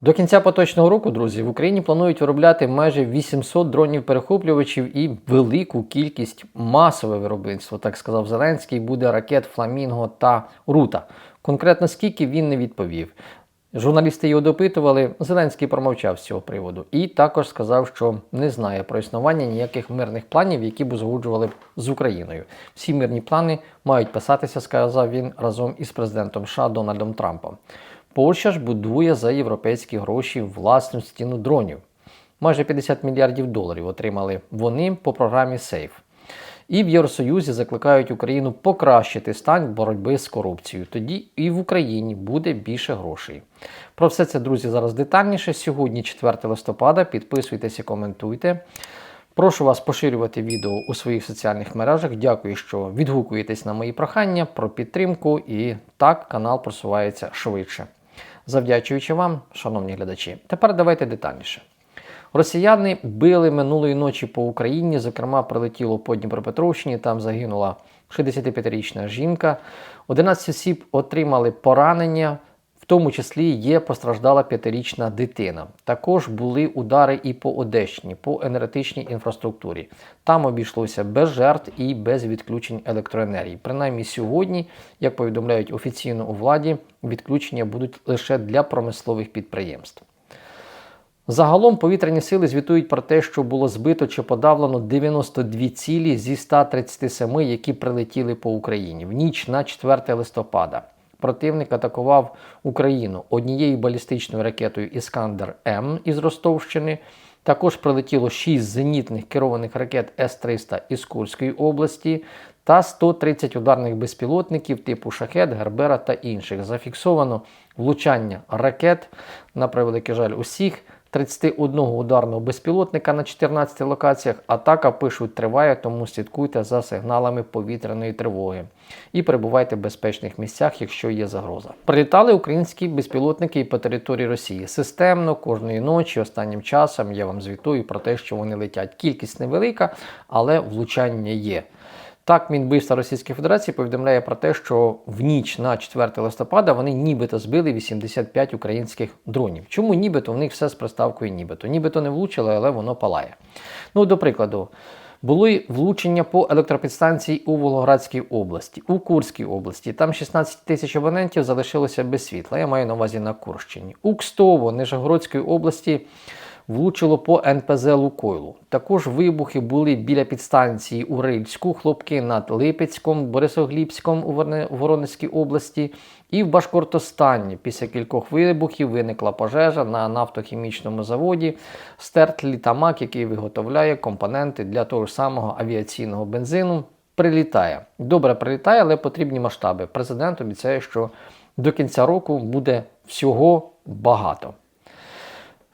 До кінця поточного року, друзі, в Україні планують виробляти майже 800 дронів-перехоплювачів і велику кількість масове виробництво, так сказав Зеленський, буде ракет Фламінго та Рута. Конкретно скільки він не відповів. Журналісти його допитували, Зеленський промовчав з цього приводу і також сказав, що не знає про існування ніяких мирних планів, які б узгоджували б з Україною. Всі мирні плани мають писатися, сказав він разом із президентом США Дональдом Трампом. Польща ж будує за європейські гроші власну стіну дронів. Майже 50 мільярдів доларів отримали вони по програмі Сейф. І в Євросоюзі закликають Україну покращити стан боротьби з корупцією. Тоді і в Україні буде більше грошей. Про все це, друзі, зараз детальніше. Сьогодні, 4 листопада. Підписуйтесь і коментуйте. Прошу вас поширювати відео у своїх соціальних мережах. Дякую, що відгукуєтесь на мої прохання про підтримку, і так канал просувається швидше. Завдячуючи вам, шановні глядачі. Тепер давайте детальніше. Росіяни били минулої ночі по Україні. Зокрема, прилетіло по Дніпропетровщині. Там загинула 65-річна жінка. 11 осіб отримали поранення. Тому числі є постраждала п'ятирічна дитина. Також були удари і по Одещині, по енергетичній інфраструктурі. Там обійшлося без жертв і без відключень електроенергії. Принаймні сьогодні, як повідомляють офіційно у владі, відключення будуть лише для промислових підприємств. Загалом повітряні сили звітують про те, що було збито чи подавлено 92 цілі зі 137, які прилетіли по Україні в ніч на 4 листопада. Противник атакував Україну однією балістичною ракетою Іскандер М із Ростовщини. Також прилетіло 6 зенітних керованих ракет С-300 із Курської області та 130 ударних безпілотників типу Шахет, Гербера та інших. Зафіксовано влучання ракет на превеликий жаль усіх. 31 ударного безпілотника на 14 локаціях. Атака пишуть триває, тому слідкуйте за сигналами повітряної тривоги і перебувайте в безпечних місцях, якщо є загроза. Прилітали українські безпілотники і по території Росії системно кожної ночі. Останнім часом я вам звітую про те, що вони летять. Кількість невелика, але влучання є. Так, Мінбивства Російської Федерації повідомляє про те, що в ніч на 4 листопада вони нібито збили 85 українських дронів. Чому нібито? У них все з приставкою нібито. Нібито не влучили, але воно палає. Ну, до прикладу, були влучення по електропідстанції у Волгоградській області, у Курській області. Там 16 тисяч абонентів залишилося без світла. Я маю на увазі на Курщині. У Кстово, Нижегородської області влучило по НПЗ Лукойлу. Також вибухи були біля підстанції у Рильську, хлопки над Липецьком, Борисоглібськом у Воронезькій області. І в Башкортостані після кількох вибухів виникла пожежа на нафтохімічному заводі Стерт Літамак, який виготовляє компоненти для того ж самого авіаційного бензину. Прилітає. Добре прилітає, але потрібні масштаби. Президент обіцяє, що до кінця року буде всього багато.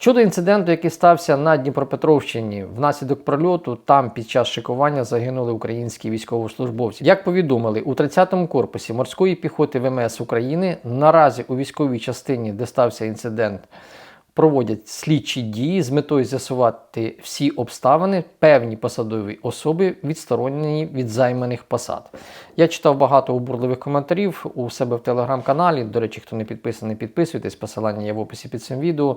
Щодо інциденту, який стався на Дніпропетровщині, внаслідок прольоту там під час шикування загинули українські військовослужбовці. Як повідомили, у 30-му корпусі морської піхоти ВМС України наразі у військовій частині, де стався інцидент, проводять слідчі дії з метою з'ясувати всі обставини, певні посадові особи відсторонені від займаних посад. Я читав багато обурливих коментарів у себе в телеграм-каналі. До речі, хто не підписаний, підписуйтесь. Посилання є в описі під цим відео.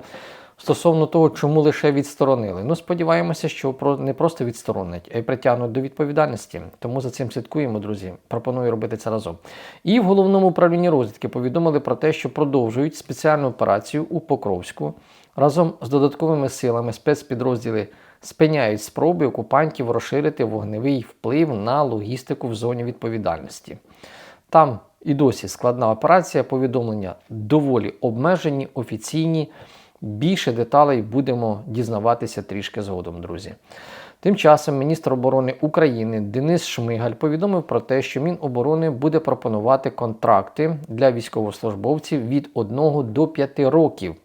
Стосовно того, чому лише відсторонили. Ну, сподіваємося, що не просто відсторонять, а й притягнуть до відповідальності. Тому за цим слідкуємо, друзі. Пропоную робити це разом. І в головному управлінні розвідки повідомили про те, що продовжують спеціальну операцію у Покровську разом з додатковими силами спецпідрозділи спиняють спроби окупантів розширити вогневий вплив на логістику в зоні відповідальності. Там і досі складна операція, повідомлення доволі обмежені, офіційні. Більше деталей будемо дізнаватися трішки згодом, друзі. Тим часом міністр оборони України Денис Шмигаль повідомив про те, що Міноборони буде пропонувати контракти для військовослужбовців від 1 до 5 років.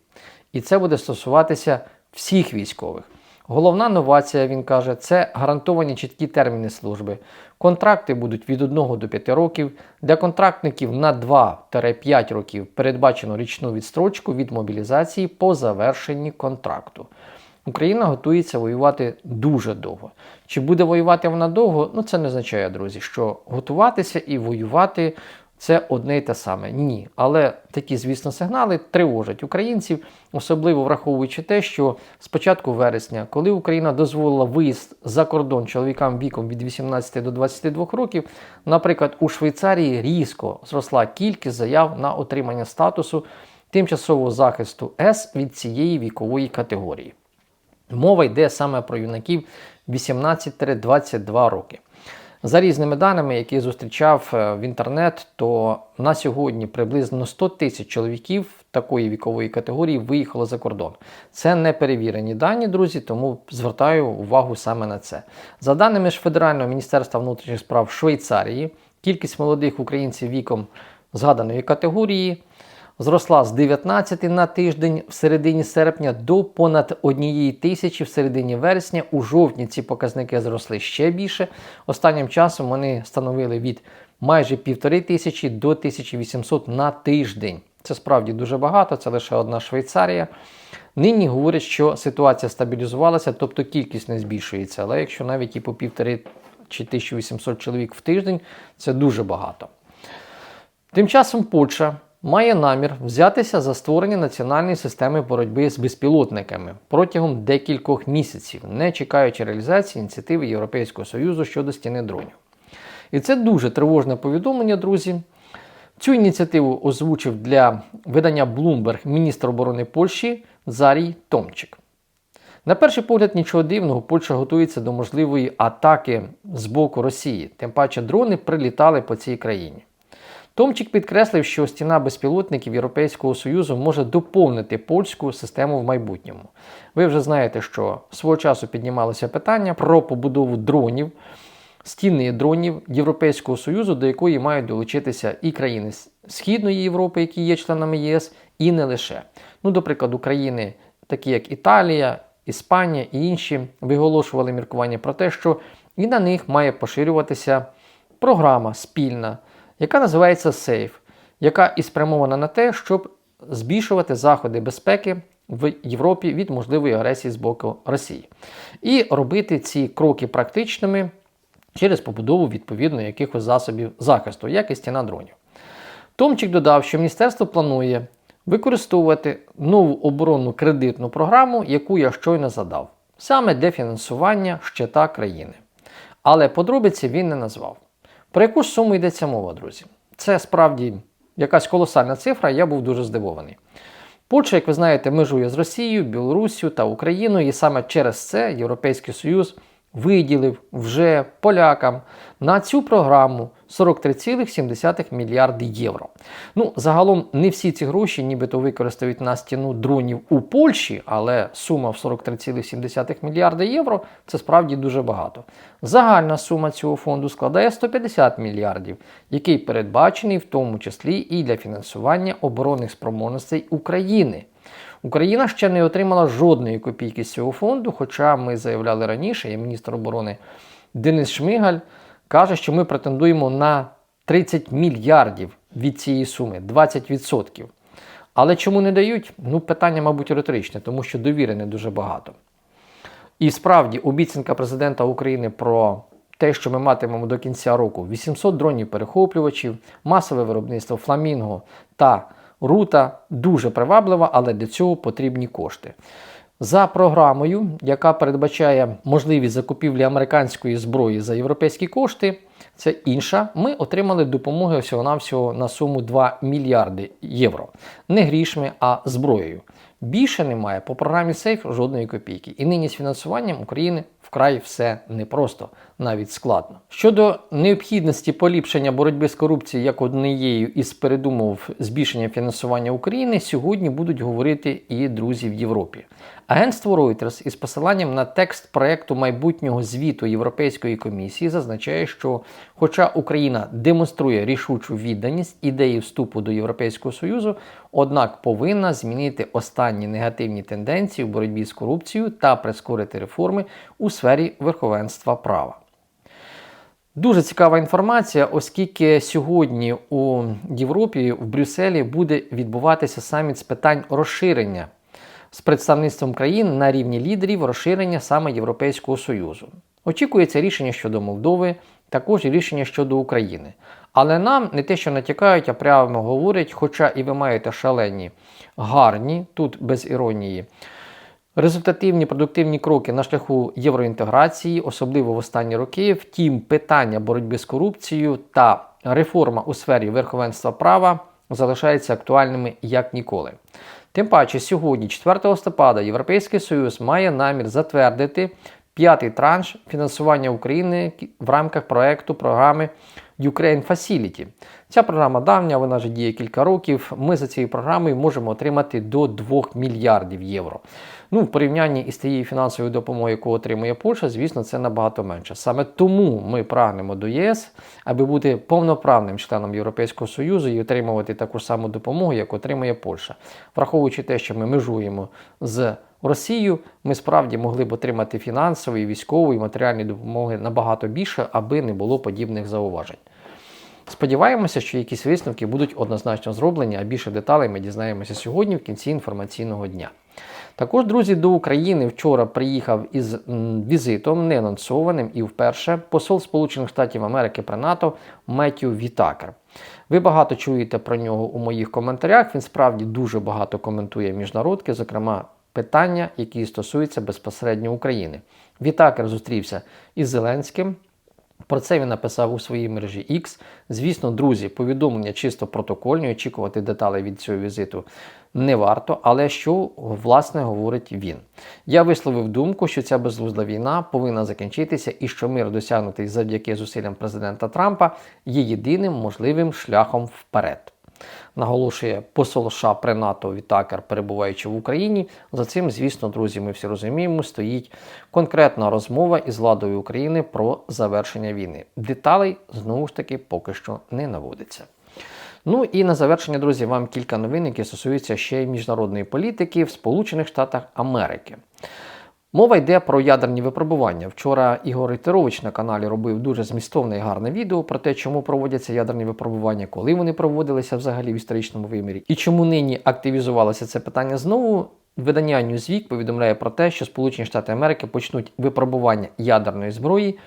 І це буде стосуватися всіх військових. Головна новація, він каже, це гарантовані чіткі терміни служби. Контракти будуть від 1 до 5 років. Для контрактників на 2-5 років передбачено річну відстрочку від мобілізації по завершенні контракту. Україна готується воювати дуже довго. Чи буде воювати вона довго? Ну це не означає, друзі, що готуватися і воювати це одне й те саме. Ні. Але такі, звісно, сигнали тривожать українців, особливо враховуючи те, що з початку вересня, коли Україна дозволила виїзд за кордон чоловікам віком від 18 до 22 років, наприклад, у Швейцарії різко зросла кількість заяв на отримання статусу тимчасового захисту С від цієї вікової категорії. Мова йде саме про юнаків 18-22 роки. За різними даними, які зустрічав е, в інтернет, то на сьогодні приблизно 100 тисяч чоловіків такої вікової категорії виїхало за кордон. Це не перевірені дані, друзі, тому звертаю увагу саме на це. За даними ж Федерального міністерства внутрішніх справ Швейцарії, кількість молодих українців віком згаданої категорії зросла з 19 на тиждень в середині серпня до понад 1 тисячі в середині вересня. У жовтні ці показники зросли ще більше. Останнім часом вони становили від майже півтори тисячі до 1800 на тиждень. Це справді дуже багато, це лише одна Швейцарія. Нині говорять, що ситуація стабілізувалася, тобто кількість не збільшується. Але якщо навіть і по півтори чи 1800 чоловік в тиждень, це дуже багато. Тим часом Польща має намір взятися за створення національної системи боротьби з безпілотниками протягом декількох місяців, не чекаючи реалізації ініціативи Європейського Союзу щодо стіни дронів. І це дуже тривожне повідомлення, друзі. Цю ініціативу озвучив для видання Bloomberg міністр оборони Польщі Зарій Томчик. На перший погляд, нічого дивного, Польща готується до можливої атаки з боку Росії, тим паче дрони прилітали по цій країні. Томчик підкреслив, що стіна безпілотників Європейського Союзу може доповнити польську систему в майбутньому. Ви вже знаєте, що свого часу піднімалося питання про побудову дронів, стіни дронів Європейського Союзу, до якої мають долучитися і країни Східної Європи, які є членами ЄС, і не лише. Ну, до прикладу, країни, такі як Італія, Іспанія і інші, виголошували міркування про те, що і на них має поширюватися програма спільна яка називається SAFE, яка і спрямована на те, щоб збільшувати заходи безпеки в Європі від можливої агресії з боку Росії. І робити ці кроки практичними через побудову відповідно якихось засобів захисту, як і стіна дронів. Томчик додав, що міністерство планує використовувати нову оборонну кредитну програму, яку я щойно задав, саме для фінансування щита країни. Але подробиці він не назвав. Про яку ж суму йдеться мова, друзі? Це справді якась колосальна цифра, я був дуже здивований. Польща, як ви знаєте, межує з Росією, Білоруссю та Україною, і саме через це Європейський Союз виділив вже полякам на цю програму 43,7 мільярди євро. Ну, загалом не всі ці гроші, нібито використають на стіну дронів у Польщі, але сума в 43,7 мільярди євро це справді дуже багато. Загальна сума цього фонду складає 150 мільярдів, який передбачений в тому числі і для фінансування оборонних спроможностей України. Україна ще не отримала жодної копійки з цього фонду, хоча ми заявляли раніше, і міністр оборони Денис Шмигаль каже, що ми претендуємо на 30 мільярдів від цієї суми, 20%. Але чому не дають? Ну, питання, мабуть, риторичне, тому що довіри не дуже багато. І справді обіцянка президента України про те, що ми матимемо до кінця року 800 дронів перехоплювачів, масове виробництво фламінго та рута дуже приваблива, але для цього потрібні кошти. За програмою, яка передбачає можливість закупівлі американської зброї за європейські кошти, це інша. Ми отримали допомоги всього-навсього на суму 2 мільярди євро. Не грішми, а зброєю. Більше немає по програмі Сейф жодної копійки. І нині з фінансуванням України вкрай все непросто, навіть складно. Щодо необхідності поліпшення боротьби з корупцією як однією із передумов збільшення фінансування України, сьогодні будуть говорити і друзі в Європі. Агентство Reuters із посиланням на текст проекту майбутнього звіту Європейської комісії зазначає, що, хоча Україна демонструє рішучу відданість ідеї вступу до Європейського Союзу, однак повинна змінити останні негативні тенденції в боротьбі з корупцією та прискорити реформи у сфері верховенства права. Дуже цікава інформація, оскільки сьогодні у Європі в Брюсселі буде відбуватися саміт з питань розширення з представництвом країн на рівні лідерів розширення саме Європейського Союзу. Очікується рішення щодо Молдови, також і рішення щодо України. Але нам не те, що натякають, а прямо говорять, хоча і ви маєте шалені, гарні, тут без іронії, результативні продуктивні кроки на шляху євроінтеграції, особливо в останні роки. Втім, питання боротьби з корупцією та реформа у сфері верховенства права залишаються актуальними як ніколи. Тим паче, сьогодні, 4 листопада, Європейський Союз має намір затвердити п'ятий транш фінансування України в рамках проекту програми Ukraine Facility. Ця програма давня, вона вже діє кілька років. Ми за цією програмою можемо отримати до 2 мільярдів євро. Ну, в порівнянні із тією фінансовою допомогою, яку отримує Польща, звісно, це набагато менше. Саме тому ми прагнемо до ЄС, аби бути повноправним членом Європейського Союзу і отримувати таку саму допомогу, як отримує Польща. Враховуючи те, що ми межуємо з Росією, ми справді могли б отримати фінансової, військової, матеріальної допомоги набагато більше, аби не було подібних зауважень. Сподіваємося, що якісь висновки будуть однозначно зроблені, а більше деталей ми дізнаємося сьогодні в кінці інформаційного дня. Також, друзі, до України вчора приїхав із візитом, неанонсованим і вперше посол Сполучених Штатів Америки при НАТО Меттю Вітакер. Ви багато чуєте про нього у моїх коментарях. Він справді дуже багато коментує міжнародки, зокрема питання, які стосуються безпосередньо України. Вітакер зустрівся із Зеленським. Про це він написав у своїй мережі X. Звісно, друзі, повідомлення чисто протокольні, очікувати деталей від цього візиту не варто, але що власне говорить він? Я висловив думку, що ця безглузда війна повинна закінчитися і що мир, досягнутий завдяки зусиллям президента Трампа, є єдиним можливим шляхом вперед. Наголошує посол США при НАТО Вітакер, перебуваючи в Україні. За цим, звісно, друзі, ми всі розуміємо, стоїть конкретна розмова із владою України про завершення війни. Деталей знову ж таки поки що не наводиться. Ну і на завершення, друзі, вам кілька новин, які стосуються ще й міжнародної політики в Сполучених Штатах Америки. Мова йде про ядерні випробування. Вчора Ігор Ітерович на каналі робив дуже змістовне і гарне відео про те, чому проводяться ядерні випробування, коли вони проводилися взагалі в історичному вимірі, і чому нині активізувалося це питання знову. Видання Newsweek повідомляє про те, що Сполучені Штати Америки почнуть випробування ядерної зброї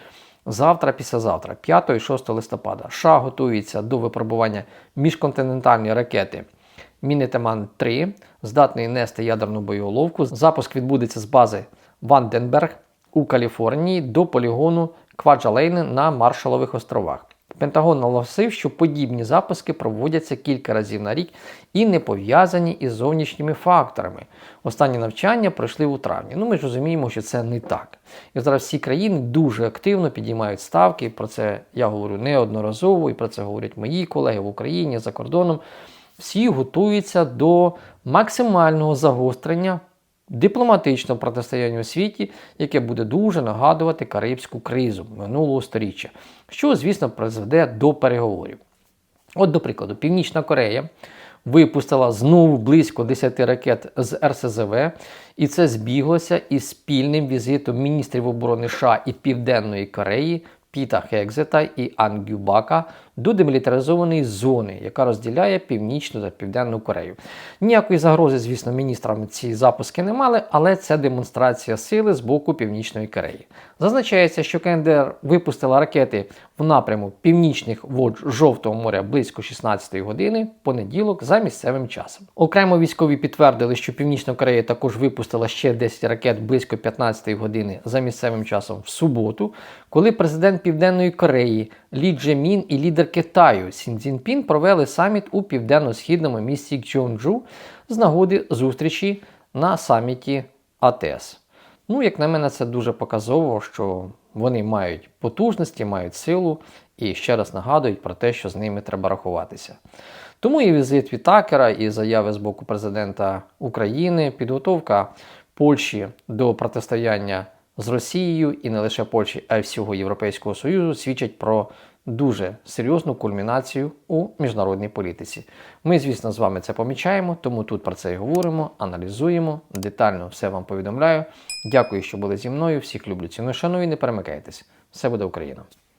завтра, післязавтра, 5 і 6 листопада. США готується до випробування міжконтинентальної ракети Мінетеман 3, здатної нести ядерну боєголовку. Запуск відбудеться з бази Ванденберг у Каліфорнії до полігону Кваджалейни на Маршалових островах. Пентагон наголосив, що подібні запуски проводяться кілька разів на рік і не пов'язані із зовнішніми факторами. Останні навчання пройшли у травні. Ну ми ж розуміємо, що це не так. І зараз всі країни дуже активно підіймають ставки. Про це я говорю неодноразово, і про це говорять мої колеги в Україні за кордоном. Всі готуються до максимального загострення дипломатичного протистояння у світі, яке буде дуже нагадувати Карибську кризу минулого століття, що, звісно, призведе до переговорів. От, до прикладу, Північна Корея випустила знову близько 10 ракет з РСЗВ, і це збіглося із спільним візитом міністрів оборони США і Південної Кореї. Піта Хекзета і Ангюбака до демілітаризованої зони, яка розділяє Північну та Південну Корею. Ніякої загрози, звісно, міністрам ці запуски не мали, але це демонстрація сили з боку Північної Кореї. Зазначається, що КНДР випустила ракети в напряму північних вод Жовтого моря близько 16 години понеділок за місцевим часом. Окремо військові підтвердили, що Північна Корея також випустила ще 10 ракет близько 15 години за місцевим часом в суботу, коли президент Південної Кореї Лі Джемін і лідер Китаю Сін Цзіньпін провели саміт у південно-східному місті Кчонджу з нагоди зустрічі на саміті АТС. Ну, як на мене, це дуже показово, що вони мають потужності, мають силу і ще раз нагадують про те, що з ними треба рахуватися. Тому і візит Вітакера, і заяви з боку президента України, підготовка Польщі до протистояння з Росією і не лише Польщі, а й всього Європейського Союзу свідчать про дуже серйозну кульмінацію у міжнародній політиці. Ми, звісно, з вами це помічаємо, тому тут про це і говоримо, аналізуємо, детально все вам повідомляю. Дякую, що були зі мною. Всіх люблю ціну шаную, не перемикайтесь. Все буде Україна!